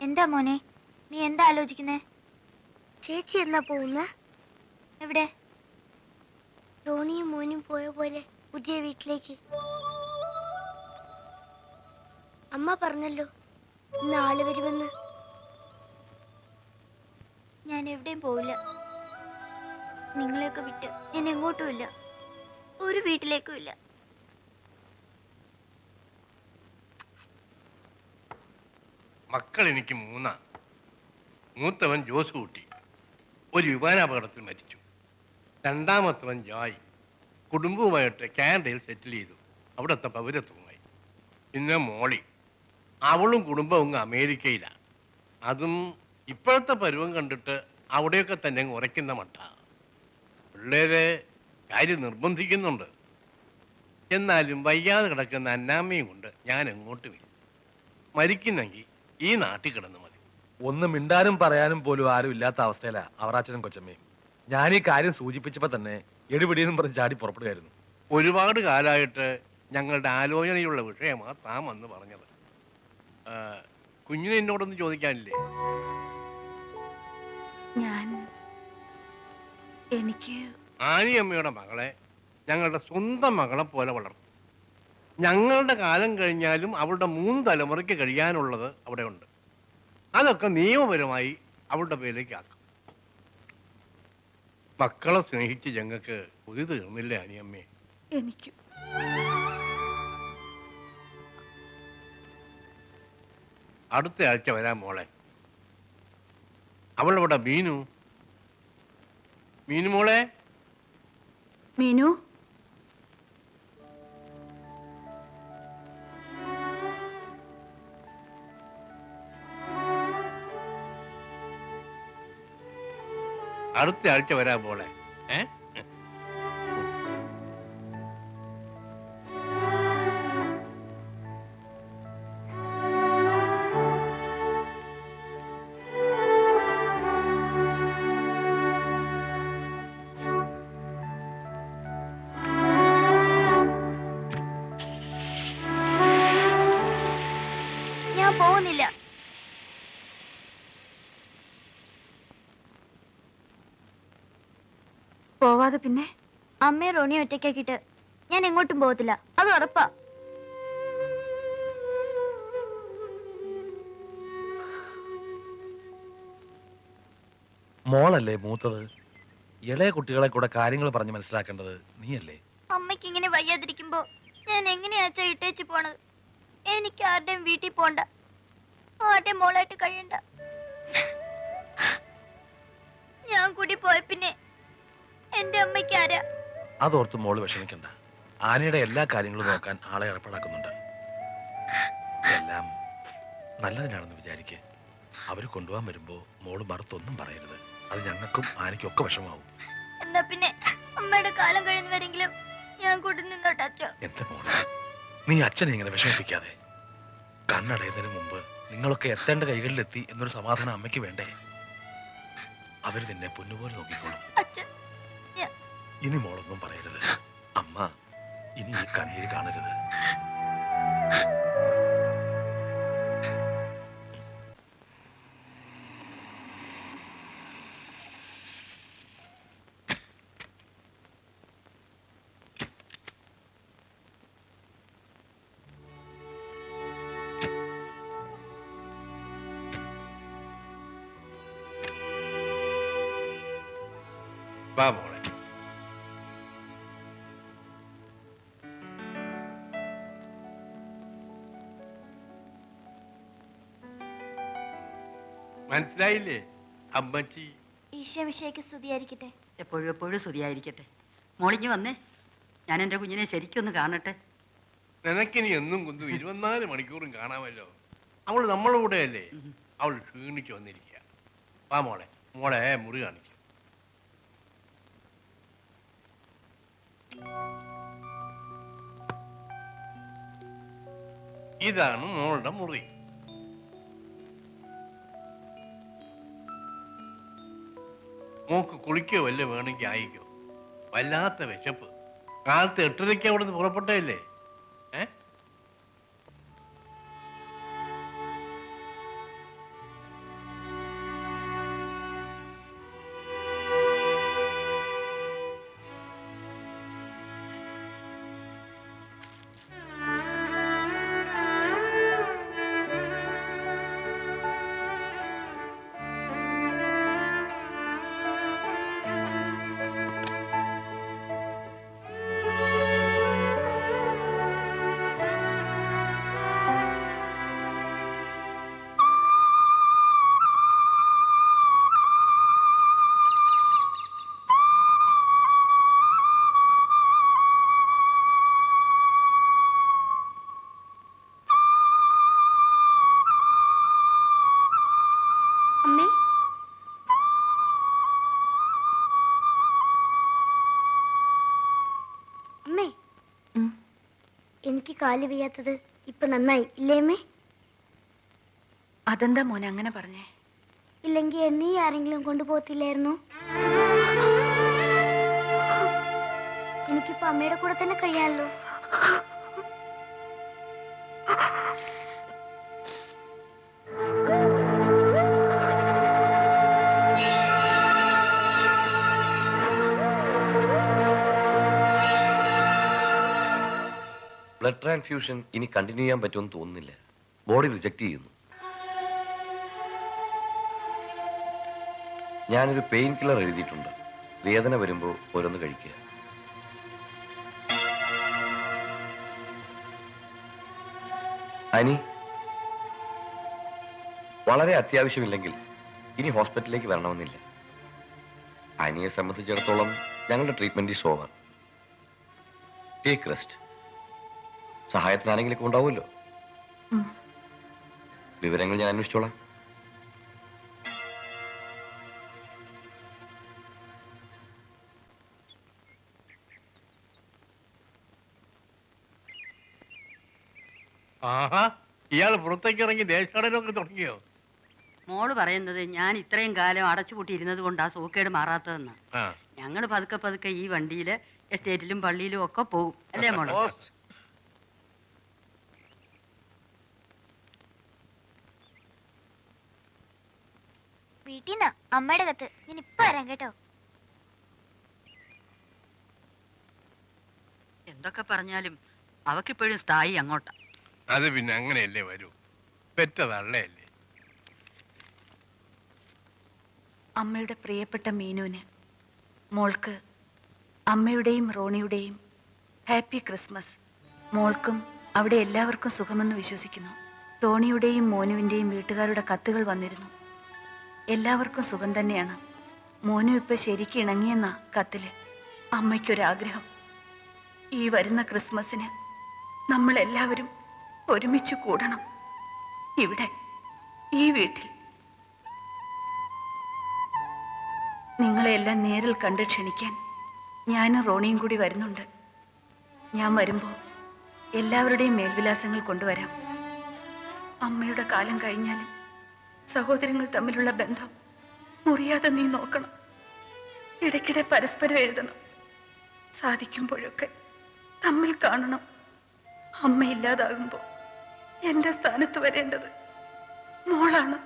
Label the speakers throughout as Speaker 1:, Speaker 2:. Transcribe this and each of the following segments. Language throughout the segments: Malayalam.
Speaker 1: എന്താ മോനെ? നീ എന്താ ആലോചിക്കുന്നേ?
Speaker 2: ചേച്ചി എന്നാ പോകുന്ന?
Speaker 1: എവിടെ?
Speaker 2: ധോണിയും മോനും പോയ പോലെ പുതിയ വീട്ടിലേക്ക്. അമ്മ പറഞ്ഞല്ലോ ഇന്ന് ആൾ വരുമെന്ന്.
Speaker 1: ഞാൻ എവിടെയും പോവില്ല. നിങ്ങളെയൊക്കെ വിട്ട് ഞാൻ എങ്ങോട്ടുമില്ല ഒരു വീട്ടിലേക്കും ഇല്ല.
Speaker 3: മക്കൾ എനിക്ക് മൂന്നാണ്. മൂത്തവൻ ജോസ് കുട്ടി. ഒരു വിമാനാപകടത്തിൽ മരിച്ചു. രണ്ടാമത്തവൻ ജോയ്. കുടുംബവുമായിട്ട് കാനഡയിൽ സെറ്റിൽ ചെയ്തു. അവിടുത്തെ പൗരത്വമായി പിന്നെ മോളി. അവളും കുടുംബവും അമേരിക്കയിലാണ് അതും ഇപ്പോഴത്തെ പരുവം കണ്ടിട്ട് അവിടെയൊക്കെ തന്നെ ഉറയ്ക്കുന്ന മട്ട. പിള്ളേരെ കാര്യം നിർബന്ധിക്കുന്നുണ്ട്. എന്നാലും വയ്യാതെ കിടക്കുന്ന അന്നാമ്മയും കൊണ്ട് ഞാൻ എങ്ങോട്ട് വരും? മരിക്കുന്നെങ്കിൽ ഈ നാട്ടിൽ കിടന്ന് മതി.
Speaker 4: ഒന്ന് മിണ്ടാനും പറയാനും പോലും ആരും ഇല്ലാത്ത അവസ്ഥയിലാ അവറാച്ചനും കൊച്ചമ്മയും. ഞാൻ ഈ കാര്യം സൂചിപ്പിച്ചപ്പോ തന്നെ എടുപിടിയെന്നും പറഞ്ഞ് ചാടി പുറപ്പെടുകയായിരുന്നു.
Speaker 3: ഒരുപാട് കാലമായിട്ട് ഞങ്ങളുടെ ആലോചനയുള്ള വിഷയമാ താൻ വന്ന് പറഞ്ഞത്. കുഞ്ഞിനെ കുഞ്ഞിന് എന്നോടൊന്നും ചോദിക്കാനില്ലേ?
Speaker 1: ഞാൻ എനിക്ക്
Speaker 3: ആനിയമ്മയുടെ മകളെ ഞങ്ങളുടെ സ്വന്തം മകളെ പോലെ വളർത്തും. ഞങ്ങളുടെ കാലം കഴിഞ്ഞാലും അവളുടെ മൂന്ന് തലമുറയ്ക്ക് കഴിയാനുള്ളത് അവിടെ ഉണ്ട് അതൊക്കെ നിയമപരമായി അവളുടെ പേരിലേക്ക് ആക്കും. മക്കളെ സ്നേഹിച്ച് ഞങ്ങൾക്ക് ഒരു തീർന്നില്ല അനിയമ്മേ.
Speaker 1: എനിക്ക്.
Speaker 3: അടുത്ത ആഴ്ച വരാൻ മോളെ. അവളവിടെ മീനു. മീനു മോളെ.
Speaker 1: മീനു?
Speaker 3: അടുത്ത ആഴ്ച വരാൻ മോളെ ഏ?
Speaker 1: പോവാതെ പിന്നെ? അമ്മയെ റോണി ഒറ്റയ്ക്കാക്കിട്ട് ഞാൻ എങ്ങോട്ടും പോകത്തില്ല. അത് ഉറപ്പാ.
Speaker 4: മോളല്ലേ മൂത്തത്? ഇളയ കുട്ടികളെ കൂടെ കാര്യങ്ങൾ പറഞ്ഞ് മനസ്സിലാക്കേണ്ടത് നീയല്ലേ?
Speaker 1: അമ്മയ്ക്ക് ഇങ്ങനെ വയ്യാതിരിക്കുമ്പോ ഞാൻ എങ്ങനെയാച്ചാ ഇട്ടേച്ച് പോണത്? എനിക്ക് ആരുടെയും വീട്ടിൽ പോണ്ട. ആരുടെയും മോളായിട്ട് കഴിയണ്ട. ഞാൻ കൂടി പോയ പിന്നെ എന്റെ അമ്മയ്ക്ക് ആരാ?
Speaker 4: അതോർത്ത് മോൾ വിഷമിക്കണ്ട. ആനയുടെ എല്ലാ കാര്യങ്ങളും നോക്കാൻ ആളെ ഏർപ്പാടാക്കുന്നുണ്ട്. എല്ലാം നല്ലതിനാണെന്ന് വിചാരിക്കെ. അവർ കൊണ്ടുപോകാൻ വരുമ്പോ മോൾ മറുത്തൊന്നും പറയരുത്. അത് ഞങ്ങൾക്കും ആനയ്ക്കും ഒക്കെ വിഷമാവും.
Speaker 1: എന്നാ പിന്നെ അമ്മയുടെ കാലം കഴിയുന്നവരെങ്കിലും ഞാൻ കൂടി നിന്നോട്ടെ അച്ഛൻ
Speaker 4: എന്റെ മോൾ നീ അച്ഛനെ ഇങ്ങനെ വിഷമിപ്പിക്കാതെ. കണ്ണടയുന്നതിന് മുമ്പ് നിങ്ങളൊക്കെ എത്തേണ്ട കൈകളിലെത്തി എന്നൊരു സമാധാനം അമ്മയ്ക്ക് വേണ്ടേ? അവർ നിന്നെ പൊന്നുപോലെ നോക്കിക്കോളും.
Speaker 1: അച്ഛൻ
Speaker 4: ഇനി മോളൊന്നും പറയരുത്. അമ്മ ഇനി ഈ കണ്ണീര് കാണരുത്.
Speaker 3: വാ മനസ്സിലായില്ലേ? അമ്മച്ചി.
Speaker 1: ഈശോ വിഷയ്ക്ക് സ്തുതിയായിരിക്കട്ടെ.
Speaker 5: എപ്പോഴും എപ്പോഴും സ്തുതിയായിരിക്കട്ടെ. മോളിഞ്ഞ് വന്നേ. ഞാൻ എന്റെ കുഞ്ഞിനെ ശരിക്കൊന്ന് കാണട്ടെ.
Speaker 3: നിനക്കിനി എന്നും കുന്തു ഇരുപത്തിനാല് മണിക്കൂറും കാണാമല്ലോ. അവൾ നമ്മളെ കൂടെ
Speaker 5: അല്ലേ
Speaker 3: അവൾ ക്ഷീണിച്ച് വന്നിരിക്കുക. വാ മോളെ. മോളെ മുറി കാണിക്കും. ഇതാണ് മോളുടെ മുറി. മോക്ക് കുളിക്കോ വല്ല വേണമെങ്കിൽ ആയിക്കോ. വല്ലാത്ത വിശപ്പ്. കാലത്ത് എട്ടരയ്ക്ക് അവിടെ നിന്ന്
Speaker 2: എനിക്ക് കാൽ വയ്യാത്തത് ഇപ്പൊ നന്നായി ഇല്ലേമ്മേ
Speaker 6: അതെന്താ മോനെ അങ്ങനെ പറഞ്ഞേ?
Speaker 2: ഇല്ലെങ്കിൽ എന്നെ ആരെങ്കിലും കൊണ്ടുപോകത്തില്ലായിരുന്നു? എനിക്കിപ്പോ അമ്മയുടെ കൂടെ തന്നെ കഴിയാമല്ലോ
Speaker 7: ബ്ലഡ് ട്രാൻസ്ഫ്യൂഷൻ ഇനി കണ്ടിന്യൂ ചെയ്യാൻ പറ്റുമെന്ന് തോന്നുന്നില്ല. ബോഡി റിജക്റ്റ് ചെയ്യുന്നു. ഞാനൊരു പെയിൻ കില്ലർ എഴുതിയിട്ടുണ്ട്. വേദന വരുമ്പോൾ ഓരോന്ന് കഴിക്കുക. അനി വളരെ അത്യാവശ്യമില്ലെങ്കിൽ ഇനി ഹോസ്പിറ്റലിലേക്ക് വരണമെന്നില്ല. അനിയെ സംബന്ധിച്ചിടത്തോളം ഞങ്ങളുടെ treatment is over take rest സഹായത്തിന് ആരെങ്കിലും ഉണ്ടാവുമല്ലോ വിവരങ്ങൾ ഞാൻ അന്വേഷിച്ചോളാം.
Speaker 3: ആഹാ ഇയാൾ പുറത്തേക്ക് ഇറങ്ങി ദേശാടനമൊക്കെ തുടങ്ങിയോ?
Speaker 5: മോൾ പറയുന്നത് ഞാൻ ഇത്രയും കാലം അടച്ചുപൂട്ടി ഇരുന്നത് കൊണ്ടാ സൂക്കേട് മാറാത്തതെന്ന്.
Speaker 3: ഞങ്ങൾ
Speaker 5: ഞങ്ങൾ പതുക്കെ പതുക്കെ ഈ വണ്ടിയിൽ എസ്റ്റേറ്റിലും പള്ളിയിലും ഒക്കെ പോകും. അല്ലേ
Speaker 1: മോൾ? നിന്നാ അമ്മയുടെ കത്ത്. ഞാൻ ഇപ്പൊ വരാം കേട്ടോ.
Speaker 5: എന്തൊക്കെ പറഞ്ഞാലും അവക്കിപ്പോഴും സ്ഥായി അങ്ങോട്ടാ.
Speaker 3: അത് പിന്നെ അങ്ങനെയല്ലേ വരൂ? പെറ്റതള്ളയല്ലേ
Speaker 6: അമ്മയുടെ പ്രിയപ്പെട്ട മീനുവിന് മോൾക്ക് അമ്മയുടെയും റോണിയുടെയും ഹാപ്പി ക്രിസ്മസ്. മോൾക്കും അവിടെ എല്ലാവർക്കും സുഖമെന്ന് വിശ്വസിക്കുന്നു. ടോണിയുടെയും മോനുവിന്റെയും വീട്ടുകാരുടെ കത്തുകൾ വന്നിരുന്നു. എല്ലാവർക്കും സുഖം തന്നെയാണ്. മോനും ഇപ്പൊ ശരിക്ക് ഇണങ്ങിയെന്ന കത്തിൽ. അമ്മയ്ക്കൊരാഗ്രഹം. ഈ വരുന്ന ക്രിസ്മസിന് നമ്മളെല്ലാവരും ഒരുമിച്ച് കൂടണം. ഇവിടെ ഈ വീട്ടിൽ. നിങ്ങളെല്ലാം നേരിൽ കണ്ട് ക്ഷണിക്കാൻ ഞാനും റോണിയും കൂടി വരുന്നുണ്ട്. ഞാൻ വരുമ്പോൾ എല്ലാവരുടെയും മേൽവിലാസങ്ങൾ കൊണ്ടുവരാം. അമ്മയുടെ കാലം കഴിഞ്ഞാലും സഹോദരങ്ങൾ തമ്മിലുള്ള ബന്ധം മുറിയാതെ നീ നോക്കണം. ഇടയ്ക്കിടെ പരസ്പരം എഴുതണം. സാധിക്കുമ്പോഴൊക്കെ തമ്മിൽ കാണണം. അമ്മ ഇല്ലാതാകുമ്പോൾ എന്റെ സ്ഥാനത്ത് വരേണ്ടത് മോളാണ്.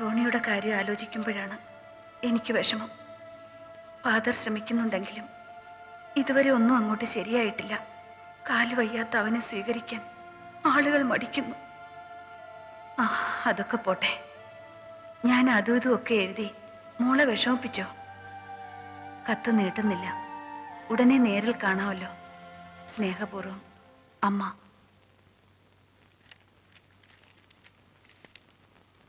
Speaker 6: റോണിയുടെ കാര്യം ആലോചിക്കുമ്പോഴാണ് എനിക്ക് വിഷമം. ഫാദർ ശ്രമിക്കുന്നുണ്ടെങ്കിലും ഇതുവരെ ഒന്നും അങ്ങോട്ട് ശരിയായിട്ടില്ല. കാൽ വയ്യാത്ത അവനെ സ്വീകരിക്കാൻ ആളുകൾ മടിക്കുന്നു. അതൊക്കെ പോട്ടെ. ഞാൻ അതും ഇതും ഒക്കെ എഴുതി മോളെ വിഷമിപ്പിച്ചോ? കത്ത് നീട്ടുന്നില്ല. ഉടനെ നേരിൽ കാണാമല്ലോ. സ്നേഹപൂർവം. അമ്മ.